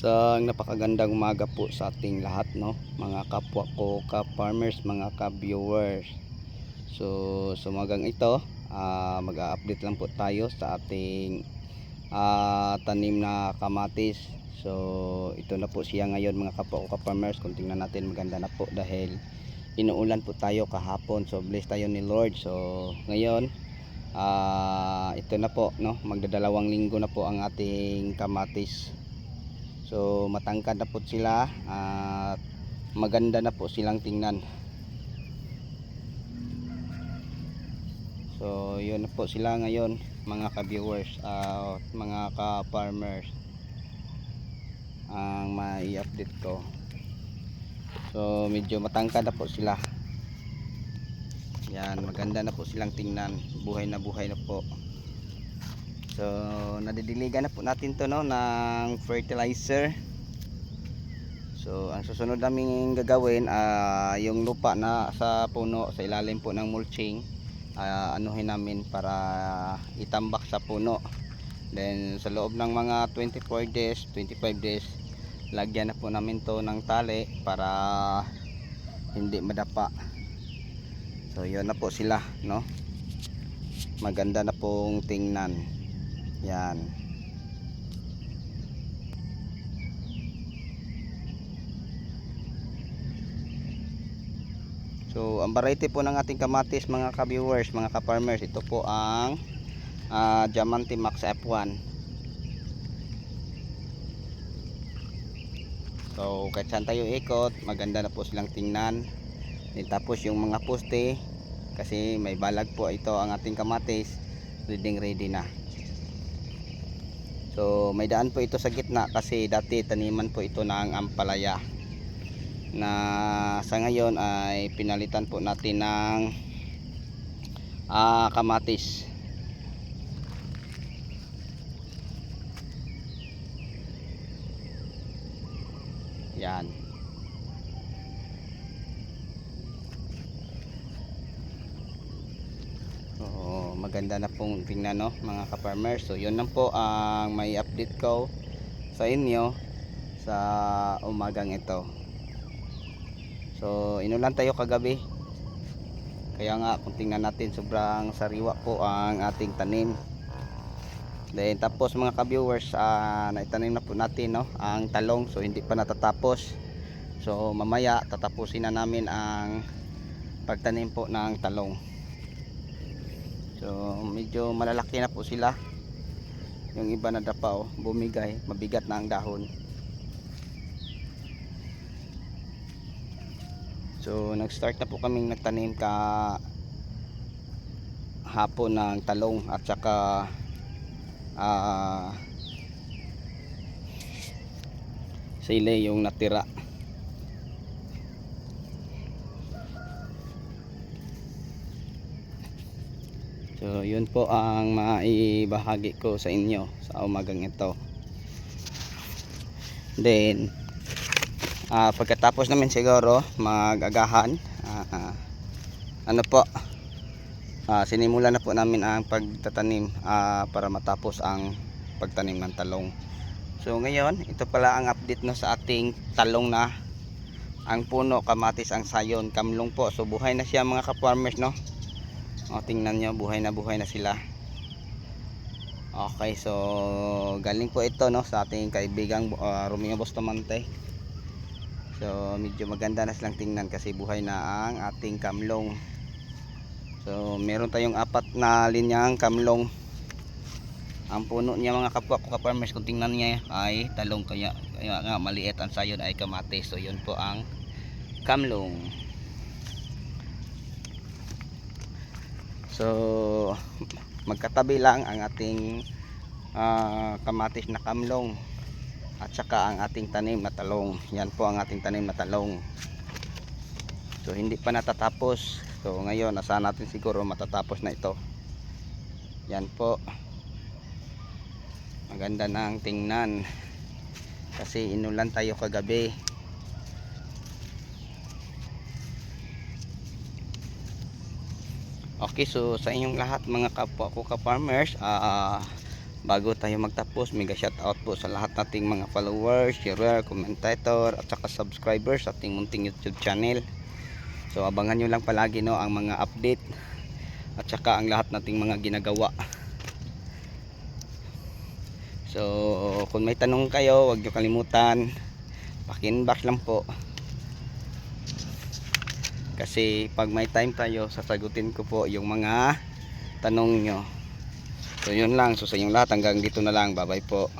Sa napakagandang umaga po sa ating lahat no, mga kapwa ko ka-farmers, mga ka-viewers. So, sa umagang ito, ah, mag-a-update lang po tayo sa ating ah, tanim na kamatis. So, ito na po siya ngayon mga kapwa ko ka-farmers. Kung tingnan natin maganda na po dahil inuulan po tayo kahapon. So, bless tayo ni Lord. So, ngayon, ah, ito na po no, magdadalawang linggo na po ang ating kamatis. So matangkad na po sila at maganda na po silang tingnan. So yun na po sila ngayon mga ka-viewers at mga ka-farmers ang mai-update ko. So medyo matangkad na po sila. Yan, maganda na po silang tingnan. Buhay na buhay na po. So, nadidiligan na po natin to no ng fertilizer. So, ang susunod naming gagawin ah yung lupa na sa puno sa ilalim po ng mulching ah, anuhin namin para itambak sa puno. Then sa loob ng mga 24 days, 25 days, lagyan na po namin to ng tali para hindi madapa. So, yun na po sila, no? Maganda na pong tingnan. Yan. So, ang variety po ng ating kamatis mga ka-viewers, mga ka-farmers, ito po ang ah, Diamante Max F1. So, kahit saan tayo ikot, maganda na po silang tingnan. Then, tapos yung mga poste, kasi may balag po ito ang ating kamatis, ready ready na. So may daan po ito sa gitna kasi dati taniman po ito ng ampalaya na sa ngayon ay pinalitan po natin ng ah, kamatis. Yan. Maganda na pong tingnan no mga ka-farmers. So yun lang po ang may update ko sa inyo sa umagang ito. So inulan tayo kagabi. Kaya nga kung tingnan natin sobrang sariwa po ang ating tanim. Then tapos mga ka-viewers, ah, naitanim na po natin no ang talong so hindi pa natatapos. So mamaya tatapusin na namin ang pagtanim po ng talong. So medyo malalaki na po sila. Yung iba na dapa oh, bumigay, mabigat na ang dahon. So nag-start na po kaming nagtanim ka hapon ng talong at saka ah sile yung natira. So, yun po ang maibahagi ko sa inyo sa umagang ito. Then, ah, pagkatapos namin siguro mag-agahan, ah, ano po, ah, sinimulan na po namin ang pagtatanim ah, para matapos ang pagtanim ng talong. So, ngayon, ito pala ang update no sa ating talong na ang puno, kamatis, ang sayon, kamlong po. So, buhay na siya mga ka-farmers, no? O, tingnan nyo, buhay na buhay na sila. Okay, so galing po ito no sa ating kaibigang uh, Romeo Bustamante. So medyo maganda na silang tingnan kasi buhay na ang ating kamlong. So meron tayong apat na linyang kamlong. Ang puno niya mga kapwa ko ka-farmers kung tingnan niya ay talong kaya, kaya nga maliit ang sayon ay kamatis. So yun po ang kamlong. So magkatabi lang ang ating ah, kamatis na kamlong at saka ang ating tanim na talong. Yan po ang ating tanim na talong. So hindi pa natatapos. So ngayon nasa natin siguro matatapos na ito. Yan po. Maganda na ang tingnan. Kasi inulan tayo kagabi. Okay, so sa inyong lahat mga kapwa ko ka-farmers, ah bago tayo magtapos mega shout out po sa lahat nating mga followers, sharer, commentator at saka subscribers sa ating munting YouTube channel. So abangan nyo lang palagi no ang mga update at saka ang lahat nating mga ginagawa. So kung may tanong kayo, huwag nyo kalimutan paki-inbox lang po. Kasi pag may time tayo, sasagutin ko po yung mga tanong nyo. So yun lang. So sa inyong lahat hanggang dito na lang. Bye bye po.